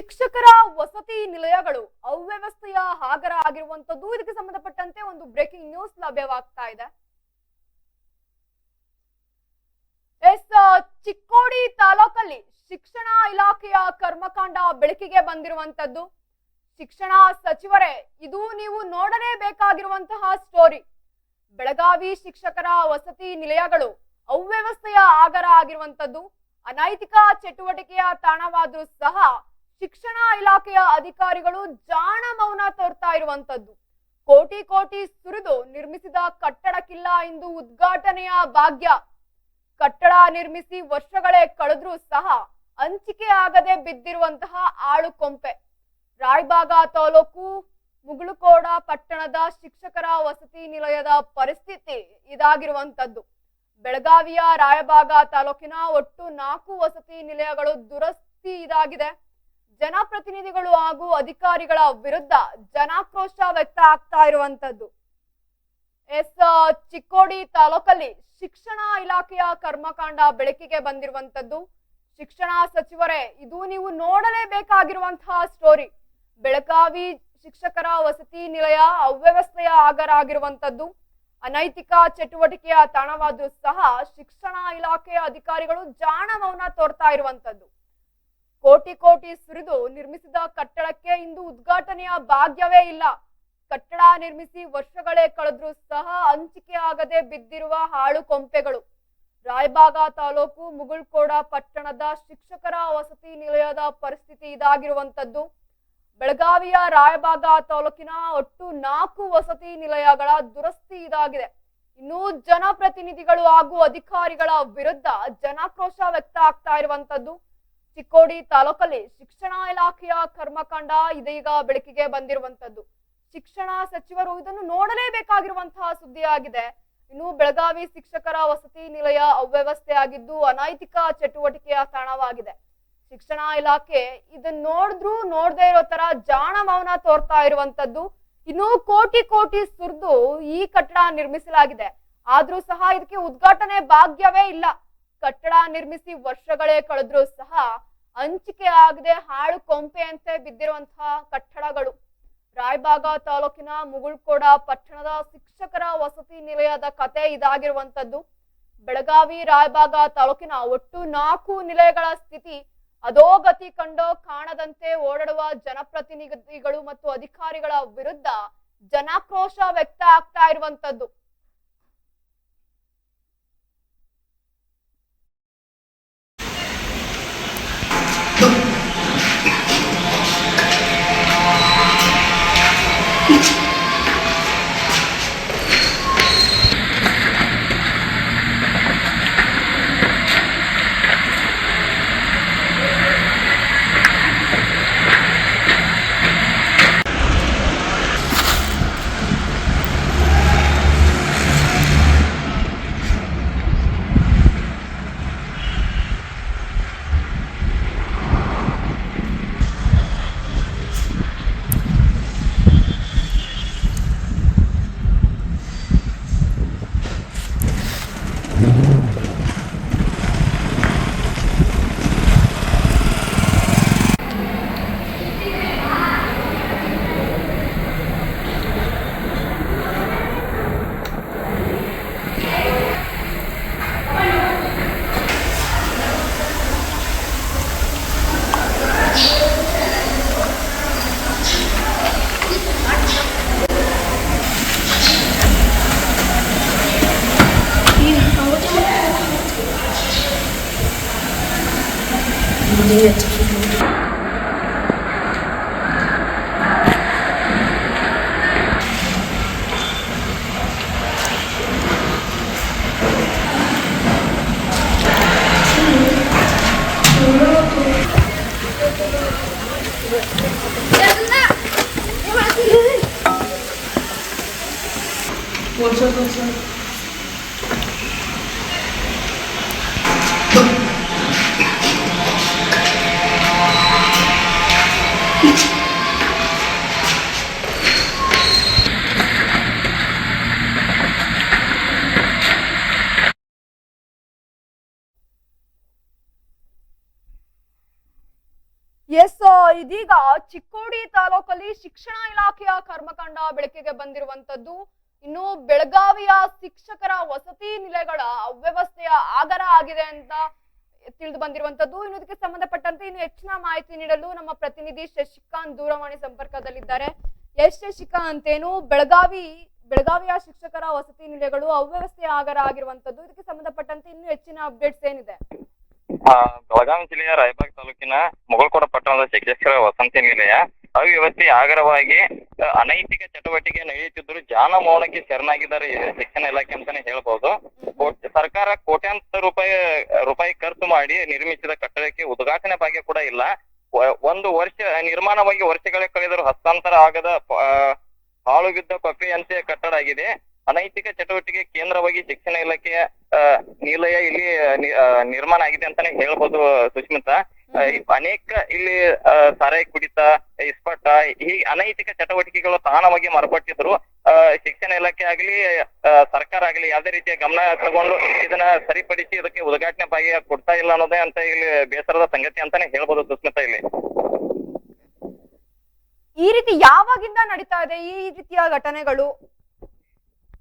ಶಿಕ್ಷಕರ ವಸತಿ ನಿಲಯಗಳು ಅವ್ಯವಸ್ಥೆಯ ಆಗರ ಆಗಿರುವಂತದ್ದು. ಇದಕ್ಕೆ ಸಂಬಂಧಪಟ್ಟಂತೆ ಒಂದು ಬ್ರೇಕಿಂಗ್ ನ್ಯೂಸ್ ಲಭ್ಯವಾಗ್ತಾ ಇದೆ. ಎಸ್ ಚಿಕ್ಕೋಡಿ ತಾಲೂಕಲ್ಲಿ ಶಿಕ್ಷಣ ಇಲಾಖೆಯ ಕರ್ಮಕಾಂಡ ಬೆಳಕಿಗೆ ಬಂದಿರುವಂತದ್ದು. ಶಿಕ್ಷಣ ಸಚಿವರೇ, ಇದು ನೀವು ನೋಡಲೇಬೇಕಾಗಿರುವಂತಹ ಸ್ಟೋರಿ ಬೆಳಗಾವಿ ಶಿಕ್ಷಕರ ವಸತಿ ನಿಲಯಗಳು ಅವ್ಯವಸ್ಥೆಯ ಆಗರ ಆಗಿರುವಂತದ್ದು. ಅನೈತಿಕ ಚಟುವಟಿಕೆಯ ತಾಣವಾದ್ರೂ ಸಹ ಶಿಕ್ಷಣ ಇಲಾಖೆಯ ಅಧಿಕಾರಿಗಳು ಜಾಣ ಮೌನ ತೋರ್ತಾ ಇರುವಂತದ್ದು ಕೋಟಿ ಕೋಟಿ ಸುರಿದು ನಿರ್ಮಿಸಿದ ಕಟ್ಟಡಕ್ಕಿಲ್ಲ ಎಂದು ಉದ್ಘಾಟನೆಯ ಭಾಗ್ಯ. ಕಟ್ಟಡ ನಿರ್ಮಿಸಿ ವರ್ಷಗಳೇ ಕಳೆದ್ರೂ ಸಹ ಹಂಚಿಕೆ ಆಗದೆ ಬಿದ್ದಿರುವಂತಹ ಆಳು ಕೊಂಪೆ ರಾಯಬಾಗ ತಾಲೂಕು ಮುಗುಳುಕೋಡ ಪಟ್ಟಣದ ಶಿಕ್ಷಕರ ವಸತಿ ನಿಲಯದ ಪರಿಸ್ಥಿತಿ ಇದಾಗಿರುವಂತದ್ದು ಬೆಳಗಾವಿಯ ರಾಯಬಾಗ ತಾಲೂಕಿನ ಒಟ್ಟು ನಾಲ್ಕು ವಸತಿ ನಿಲಯಗಳು ದುರಸ್ತಿ ಇದಾಗಿದೆ. ಜನಪ್ರತಿನಿಧಿಗಳು ಹಾಗೂ ಅಧಿಕಾರಿಗಳ ವಿರುದ್ಧ ಜನಾಕ್ರೋಶ ವ್ಯಕ್ತ ಆಗ್ತಾ ಇರುವಂತದ್ದು ಎಸ್ ಚಿಕ್ಕೋಡಿ ತಾಲೂಕಲ್ಲಿ ಶಿಕ್ಷಣ ಇಲಾಖೆಯ ಕರ್ಮಕಾಂಡ ಬೆಳಕಿಗೆ ಬಂದಿರುವಂತದ್ದು ಶಿಕ್ಷಣ ಸಚಿವರೇ, ಇದು ನೀವು ನೋಡಲೇಬೇಕಾಗಿರುವಂತಹ ಸ್ಟೋರಿ. ಬೆಳಗಾವಿ ಶಿಕ್ಷಕರ ವಸತಿ ನಿಲಯ ಅವ್ಯವಸ್ಥೆಯ ಆಗರ ಆಗಿರುವಂತದ್ದು ಅನೈತಿಕ ಚಟುವಟಿಕೆಯ ತಾಣವಾದ್ರೂ ಸಹ ಶಿಕ್ಷಣ ಇಲಾಖೆಯ ಅಧಿಕಾರಿಗಳು ಜಾಣ ಮೌನ ತೋರ್ತಾ ಇರುವಂತದ್ದು ಕೋಟಿ ಕೋಟಿ ಸುರಿದು ನಿರ್ಮಿಸಿದ ಕಟ್ಟಡಕ್ಕೆ ಇಂದು ಉದ್ಘಾಟನೆಯ ಭಾಗ್ಯವೇ ಇಲ್ಲ. ಕಟ್ಟಡ ನಿರ್ಮಿಸಿ ವರ್ಷಗಳೇ ಕಳೆದ್ರೂ ಸಹ ಹಂಚಿಕೆ ಆಗದೆ ಬಿದ್ದಿರುವ ಹಾಳು ಕೊಂಪೆಗಳು. ರಾಯಬಾಗ ತಾಲೂಕು ಮುಗುಳ್ಕೋಡ ಪಟ್ಟಣದ ಶಿಕ್ಷಕರ ವಸತಿ ನಿಲಯದ ಪರಿಸ್ಥಿತಿ ಇದಾಗಿರುವಂತದ್ದು ಬೆಳಗಾವಿಯ ರಾಯಬಾಗ ತಾಲೂಕಿನ ಒಟ್ಟು ನಾಲ್ಕು ವಸತಿ ನಿಲಯಗಳ ದುರಸ್ತಿ ಇದಾಗಿದೆ. ಇನ್ನು ಜನಪ್ರತಿನಿಧಿಗಳು ಹಾಗೂ ಅಧಿಕಾರಿಗಳ ವಿರುದ್ಧ ಜನಾಕ್ರೋಶ ವ್ಯಕ್ತ ಆಗ್ತಾ ಇರುವಂತದ್ದು ಚಿಕ್ಕೋಡಿ ತಾಲೂಕಲ್ಲಿ ಶಿಕ್ಷಣ ಇಲಾಖೆಯ ಕರ್ಮಕಾಂಡ ಇದೀಗ ಬೆಳಕಿಗೆ ಬಂದಿರುವಂತದ್ದು ಶಿಕ್ಷಣ ಸಚಿವರು ಇದನ್ನು ನೋಡಲೇಬೇಕಾಗಿರುವಂತಹ ಸುದ್ದಿಯಾಗಿದೆ. ಇನ್ನು ಬೆಳಗಾವಿ ಶಿಕ್ಷಕರ ವಸತಿ ನಿಲಯ ಅವ್ಯವಸ್ಥೆ ಆಗಿದ್ದು ಅನೈತಿಕ ಚಟುವಟಿಕೆಯ ತಾಣವಾಗಿದೆ. ಶಿಕ್ಷಣ ಇಲಾಖೆ ಇದನ್ನ ನೋಡಿದ್ರು ನೋಡದೇ ಇರೋ ತರ ಜಾಣ ಮೌನ ತೋರ್ತಾ ಇರುವಂತದ್ದು ಇನ್ನು ಕೋಟಿ ಕೋಟಿ ಸುರಿದು ಈ ಕಟ್ಟಡ ನಿರ್ಮಿಸಲಾಗಿದೆ. ಆದ್ರೂ ಸಹ ಇದಕ್ಕೆ ಉದ್ಘಾಟನೆ ಭಾಗ್ಯವೇ ಇಲ್ಲ. ಕಟ್ಟಡ ನಿರ್ಮಿಸಿ ವರ್ಷಗಳೇ ಕಳೆದ್ರೂ ಸಹ ಹಂಚಿಕೆ ಆಗದೆ ಹಾಳು ಕೊಂಪೆಯಂತೆ ಬಿದ್ದಿರುವಂತಹ ಕಟ್ಟಡಗಳು. ರಾಯಬಾಗ ತಾಲೂಕಿನ ಮುಗುಳ್ಕೋಡ ಪಟ್ಟಣದ ಶಿಕ್ಷಕರ ವಸತಿ ನಿಲಯದ ಕತೆ ಇದಾಗಿರುವಂತದ್ದು ಬೆಳಗಾವಿ ರಾಯಬಾಗ ತಾಲೂಕಿನ ಒಟ್ಟು ನಾಲ್ಕು ನಿಲಯಗಳ ಸ್ಥಿತಿ ಅಧೋಗತಿ ಕಂಡು ಕಾಣದಂತೆ ಓಡಾಡುವ ಜನಪ್ರತಿನಿಧಿಗಳು ಮತ್ತು ಅಧಿಕಾರಿಗಳ ವಿರುದ್ಧ ಜನಾಕ್ರೋಶ ವ್ಯಕ್ತ ಆಗ್ತಾ ಇರುವಂತದ್ದು 고생했죠. What's up, what's up? S ಇದೀಗ ಚಿಕ್ಕೋಡಿ ತಾಲೂಕಲ್ಲಿ ಶಿಕ್ಷಣ ಇಲಾಖೆಯ ಕರ್ಮಕಾಂಡ ಬೆಳಕಿಗೆ ಬಂದಿರುವಂತದ್ದು ಇನ್ನು ಬೆಳಗಾವಿಯ ಶಿಕ್ಷಕರ ವಸತಿ ನಿಲಯಗಳ ಅವ್ಯವಸ್ಥೆಯ ಆಗರ ಆಗಿದೆ ಅಂತ ತಿಳಿದು ಬಂದಿರುವಂತದ್ದು. ಇನ್ನು ಇದಕ್ಕೆ ಸಂಬಂಧಪಟ್ಟಂತೆ ಇನ್ನು ಹೆಚ್ಚಿನ ಮಾಹಿತಿ ನೀಡಲು ನಮ್ಮ ಪ್ರತಿನಿಧಿ ಶಶಿಕಾಂತ್ ದೂರವಾಣಿ ಸಂಪರ್ಕದಲ್ಲಿದ್ದಾರೆ. ಎಸ್ ಶಶಿಕಾಂತ್ ಏನು ಬೆಳಗಾವಿ, ಬೆಳಗಾವಿಯ ಶಿಕ್ಷಕರ ವಸತಿ ನಿಲಯಗಳು ಅವ್ಯವಸ್ಥೆ ಆಗರ ಆಗಿರುವಂತದ್ದು ಇದಕ್ಕೆ ಸಂಬಂಧಪಟ್ಟಂತೆ ಇನ್ನು ಹೆಚ್ಚಿನ ಅಪ್ಡೇಟ್ಸ್ ಏನಿದೆ? ಬೆಳಗಾವಿ ಜಿಲ್ಲೆಯ ರಾಯಬಾಗ್ ತಾಲೂಕಿನ ಮುಗಳಕೋಡ ಪಟ್ಟಣದ ಶಿಕ್ಷಕರ ವಸತಿ ನಿಲಯ ಅವ್ಯವಸ್ಥೆ ಆಗರವಾಗಿ ಅನೈತಿಕ ಚಟುವಟಿಕೆ ನಡೆಯುತ್ತಿದ್ದರೂ ಜಾನ ಮೌನಕ್ಕೆ ಶರಣಾಗಿದ್ದಾರೆ ಶಿಕ್ಷಣ ಇಲಾಖೆ ಅಂತಾನೆ ಹೇಳ್ಬೋದು. ಕೋಟ್- ಸರ್ಕಾರ ಕೋಟ್ಯಾಂತರ ರೂಪಾಯಿ ರೂಪಾಯಿ ಖರ್ಚು ಮಾಡಿ ನಿರ್ಮಿಸಿದ ಕಟ್ಟಡಕ್ಕೆ ಉದ್ಘಾಟನೆ ಭಾಗ್ಯ ಕೂಡ ಇಲ್ಲ. ಒಂದು ವರ್ಷ ನಿರ್ಮಾಣವಾಗಿ ವರ್ಷಗಳೇ ಕಳೆದರೂ ಹಸ್ತಾಂತರ ಆಗದ ಆ, ಹಾಳು ಬಿದ್ದ ಕೊಪ್ಪೆಯಂತೆ ಕಟ್ಟಡ ಆಗಿದೆ. ಅನೈತಿಕ ಚಟುವಟಿಕೆ ಕೇಂದ್ರವಾಗಿ ಶಿಕ್ಷಣ ಇಲಾಖೆಯ ನಿಲಯ ಇಲ್ಲಿ ನಿರ್ಮಾಣ ಆಗಿದೆ ಅಂತಾನೆ ಹೇಳ್ಬೋದು ಈ ಅನೇಕ ಇಲ್ಲಿ ಸಾರಾಯಿ ಕುಡಿತ ಇಸ್ಪಟ ಈ ಅನೈತಿಕ ಚಟುವಟಿಕೆಗಳು ತಾನವಾಗಿ ಮರಪಟ್ಟಿದ್ರು ಶಿಕ್ಷಣ ಇಲಾಖೆ ಆಗ್ಲಿ ಸರ್ಕಾರ ಆಗ್ಲಿ ಯಾವ್ದೇ ರೀತಿಯ ಗಮನ ತಗೊಂಡು ಇದನ್ನ ಸರಿಪಡಿಸಿ ಇದಕ್ಕೆ ಉದ್ಘಾಟನೆ ಭಾಗ್ಯ ಕೊಡ್ತಾ ಇಲ್ಲ ಅನ್ನೋದೇ ಅಂತ ಇಲ್ಲಿ ಬೇಸರದ ಸಂಗತಿ ಅಂತಾನೆ ಹೇಳ್ಬೋದು ಸುಸ್ಮಿತಾ ಇಲ್ಲಿ. ಈ ರೀತಿ ಯಾವಾಗಿಂದ ನಡೀತಾ ಇದೆ ಈ ರೀತಿಯ ಘಟನೆಗಳು?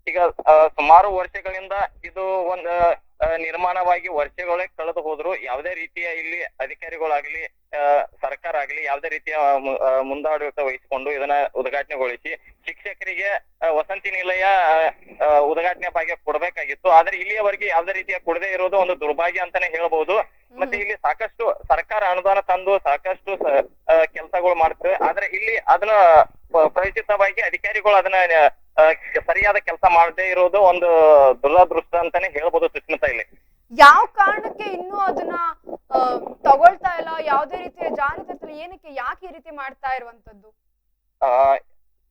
ಈಗ ಸುಮಾರು ವರ್ಷಗಳಿಂದ ಇದು ಒಂದು ನಿರ್ಮಾಣವಾಗಿ ವರ್ಷಗಳೇ ಕಳೆದು ಹೋದ್ರು. ಯಾವುದೇ ರೀತಿಯ ಇಲ್ಲಿ ಅಧಿಕಾರಿಗಳಾಗ್ಲಿ ಸರ್ಕಾರ ಆಗ್ಲಿ ಯಾವುದೇ ರೀತಿಯ ಮುಂದಾಡಳಿತ ವಹಿಸಿಕೊಂಡು ಇದನ್ನ ಉದ್ಘಾಟನೆಗೊಳಿಸಿ ಶಿಕ್ಷಕರಿಗೆ ವಸಂತಿ ನಿಲಯ ಉದ್ಘಾಟನೆ ಭಾಗ್ಯ ಕೊಡ್ಬೇಕಾಗಿತ್ತು. ಆದ್ರೆ ಇಲ್ಲಿಯವರೆಗೆ ಯಾವುದೇ ರೀತಿಯ ಕೊಡದೇ ಇರೋದು ಒಂದು ದುರ್ಭಾಗ್ಯ ಅಂತಾನೆ ಹೇಳ್ಬಹುದು ಮತ್ತೆ ಇಲ್ಲಿ ಸಾಕಷ್ಟು ಸರ್ಕಾರ ಅನುದಾನ ತಂದು ಸಾಕಷ್ಟು ಕೆಲಸಗಳು ಮಾಡ್ತವೆ ಆದ್ರೆ ಇಲ್ಲಿ ಅದನ್ನ ಪರಿಚಿತವಾಗಿ ಅಧಿಕಾರಿಗಳು ಅದನ್ನ ಸರಿಯಾದ ಕೆಲಸ ಮಾಡದೇ ಇರೋದು ಒಂದು ದುರದೃಷ್ಟ ಅಂತಾನೆ ಹೇಳ್ಬೋದು ಸುಸ್ಮಿತಾ ಇಲ್ಲಿ ಯಾವ ಕಾರಣಕ್ಕೆ ಇನ್ನೂ ಅದನ್ನ ತಗೊಳ್ತಾ ಇಲ್ಲ ಯಾವುದೇ ರೀತಿಯ ಜಾರಿತತ್ವ ಏನಕ್ಕೆ ಯಾಕೆ ಈ ರೀತಿ ಮಾಡ್ತಾ ಇರುವಂತದ್ದು ಆ,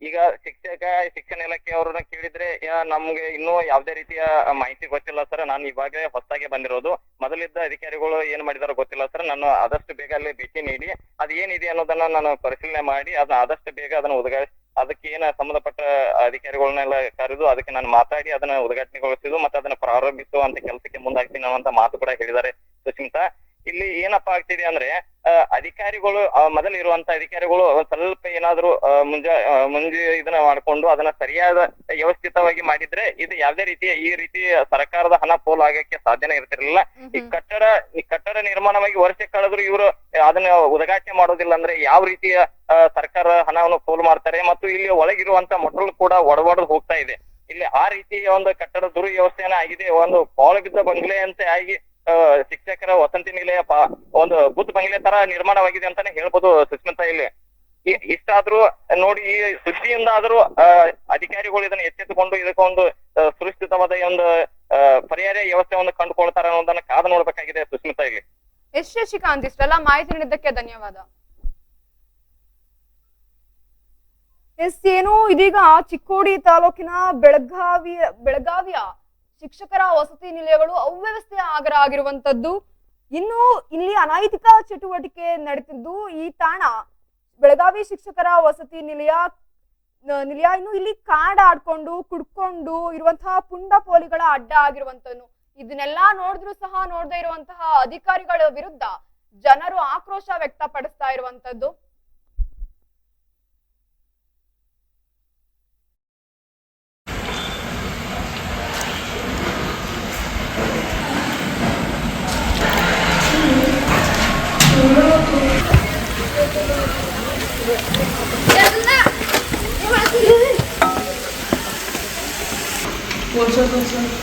ಈಗ ಶಿಕ್ಷಕ ಶಿಕ್ಷಣ ಇಲಾಖೆಯವ್ರನ್ನ ಕೇಳಿದ್ರೆ ಯಾ, ನಮ್ಗೆ ಇನ್ನೂ ಯಾವ್ದೇ ರೀತಿಯ ಮಾಹಿತಿ ಗೊತ್ತಿಲ್ಲ ಸರ್. ನಾನು ಇವಾಗ ಹೊಸದಾಗಿ ಬಂದಿರೋದು. ಮೊದಲಿದ್ದ ಅಧಿಕಾರಿಗಳು ಏನ್ ಮಾಡಿದಾರೋ ಗೊತ್ತಿಲ್ಲ ಸರ್. ನಾನು ಆದಷ್ಟು ಬೇಗ ಅಲ್ಲಿ ಭೇಟಿ ನೀಡಿ ಅದ್ ಏನಿದೆ ಅನ್ನೋದನ್ನ ನಾನು ಪರಿಶೀಲನೆ ಮಾಡಿ ಅದನ್ನ ಆದಷ್ಟು ಬೇಗ ಅದನ್ನ ಉದ್ಘಾ ಅದಕ್ಕೆ ಏನ ಸಂಬಂಧಪಟ್ಟ ಅಧಿಕಾರಿಗಳನ್ನೆಲ್ಲ ಕರೆದು ಅದಕ್ಕೆ ನಾನು ಮಾತಾಡಿ ಅದನ್ನ ಉದ್ಘಾಟನೆಗೊಳಿಸಿದ್ದು ಮತ್ತೆ ಅದನ್ನ ಪ್ರಾರಂಭಿಸುವಂತ ಕೆಲಸಕ್ಕೆ ಮುಂದಾಗ್ತೀನಿ ಅನ್ನುವಂತ ಮಾತು ಕೂಡ ಹೇಳಿದ್ದಾರೆ ಸುಸ್ಮಿತಾ ಇಲ್ಲಿ ಏನಪ್ಪಾ ಆಗ್ತಿದೆ ಅಂದ್ರೆ ಅಧಿಕಾರಿಗಳು ಮೊದಲು ಇರುವಂತ ಅಧಿಕಾರಿಗಳು ಒಂದ್ ಸ್ವಲ್ಪ ಏನಾದ್ರು ಮುಂಜಾ ಮುಂಜ ಇದನ್ನ ಮಾಡ್ಕೊಂಡು ಅದನ್ನ ಸರಿಯಾದ ವ್ಯವಸ್ಥಿತವಾಗಿ ಮಾಡಿದ್ರೆ ಇದು ಯಾವ್ದೇ ರೀತಿಯ ಈ ರೀತಿ ಸರ್ಕಾರದ ಹಣ ಪೋಲ್ ಆಗಕ್ಕೆ ಸಾಧ್ಯನೇ ಇರ್ತಿರ್ಲಿಲ್ಲ. ಈ ಕಟ್ಟಡ ಈ ಕಟ್ಟಡ ನಿರ್ಮಾಣವಾಗಿ ವರ್ಷ ಕಳೆದ್ರು ಇವರು ಅದನ್ನ ಉದ್ಘಾಟನೆ ಮಾಡೋದಿಲ್ಲ ಅಂದ್ರೆ ಯಾವ ರೀತಿಯ ಸರ್ಕಾರ ಹಣವನ್ನು ಪೋಲ್ ಮಾಡ್ತಾರೆ ಮತ್ತು ಇಲ್ಲಿ ಒಳಗಿರುವಂತ ಮಕ್ಕಳು ಕೂಡ ಒಡವಾಡ್ ಹೋಗ್ತಾ ಇದೆ. ಇಲ್ಲಿ ಆ ರೀತಿಯ ಒಂದು ಕಟ್ಟಡ ದುರ್ವ್ಯವಸ್ಥೆನ ಆಗಿದೆ. ಒಂದು ಪಾಳು ಬಿದ್ದ ಬಂಗ್ಲೆ ಅಂತ ಆಗಿ ಶಿಕ್ಷಕರ ವಸಂತಿ ನಿಲಯ ಒಂದು ಬುದ್ಧ ಬಂಗ್ಲೆ ತರ ನಿರ್ಮಾಣವಾಗಿದೆ ಅಂತಾನೆ ಹೇಳ್ಬೋದು ಸುಷ್ಮಿತಾ ಇಲ್ಲಿ. ಇಷ್ಟಾದ್ರೂ ನೋಡಿ, ಈ ಸುದ್ದಿಯಿಂದ ಆದ್ರೂ ಅಧಿಕಾರಿಗಳು ಇದನ್ನ ಎಚ್ಚೆತ್ತುಕೊಂಡು ಇದಕ್ಕೆ ಒಂದು ಸುರಕ್ಷಿತವಾದ ಒಂದು ಪರಿಹಾರ ವ್ಯವಸ್ಥೆಯನ್ನು ಕಂಡುಕೊಳ್ತಾರ ಅನ್ನೋದನ್ನ ಕಾದು ನೋಡ್ಬೇಕಾಗಿದೆ ಸುಷ್ಮಿತಾ ಇಲ್ಲಿ. ಎಸ್, ಶಶಿಕಾಂತ್, ಇಷ್ಟೆಲ್ಲ ಮಾಹಿತಿ ನೀಡಿದ್ದಕ್ಕೆ ಧನ್ಯವಾದ. ಎಸ್, ಏನು ಇದೀಗ ಚಿಕ್ಕೋಡಿ ತಾಲೂಕಿನ ಬೆಳಗಾವಿ, ಬೆಳಗಾವಿಯ ಶಿಕ್ಷಕರ ವಸತಿ ನಿಲಯಗಳು ಅವ್ಯವಸ್ಥೆ ಆಗರ ಆಗಿರುವಂತದ್ದು. ಇನ್ನು ಇಲ್ಲಿ ಅನೈತಿಕ ಚಟುವಟಿಕೆ ನಡೆದಿದ್ದು ಈ ತಾಣ. ಬೆಳಗಾವಿ ಶಿಕ್ಷಕರ ವಸತಿ ನಿಲಯ ನಿಲಯ ಇನ್ನು ಇಲ್ಲಿ ಕಾಡ್ ಆಡ್ಕೊಂಡು, ಕುಡ್ಕೊಂಡು ಇರುವಂತಹ ಪುಂಡ ಪೋಲಿಗಳ ಅಡ್ಡ ಆಗಿರುವಂತನು ಇದನ್ನೆಲ್ಲ ನೋಡಿದ್ರು ಸಹ ನೋಡದೇ ಇರುವಂತಹ ಅಧಿಕಾರಿಗಳ ವಿರುದ್ಧ ಜನರು ಆಕ್ರೋಶ ವ್ಯಕ್ತಪಡಿಸ್ತಾ ಇರುವಂತದ್ದು. Thank you.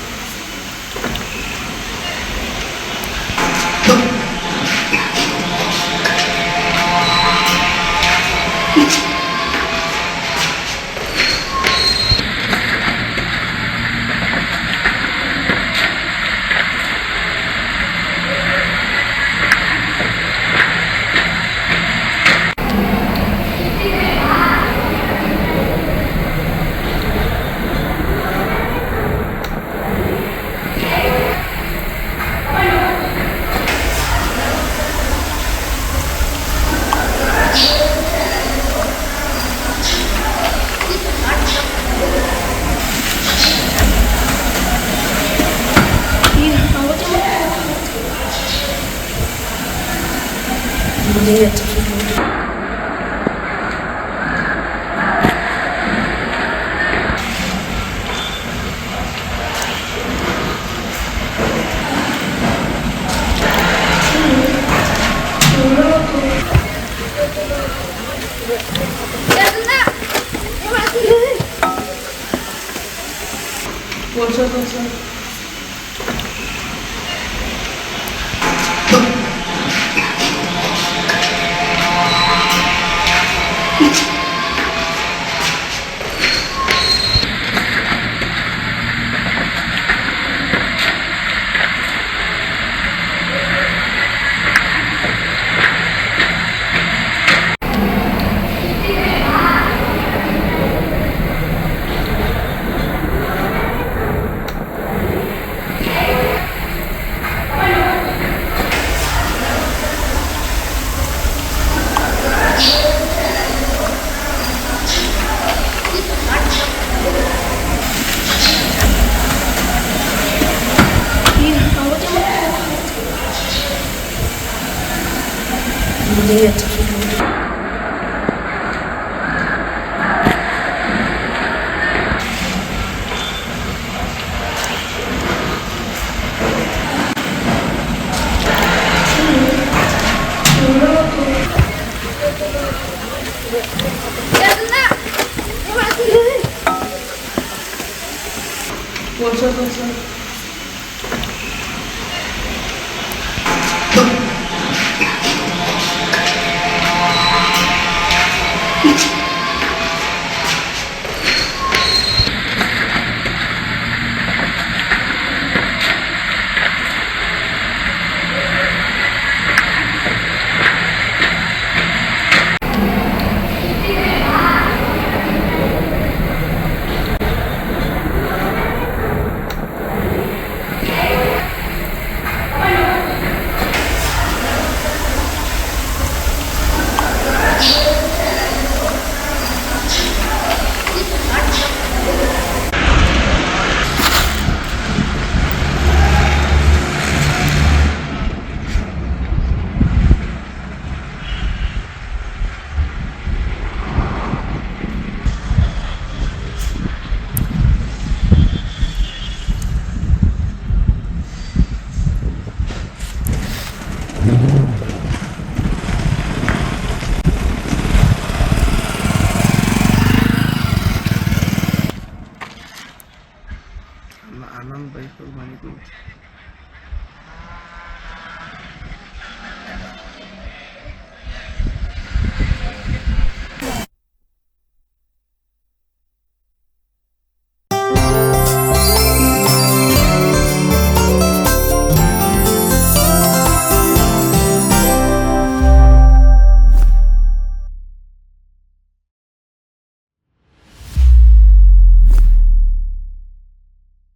또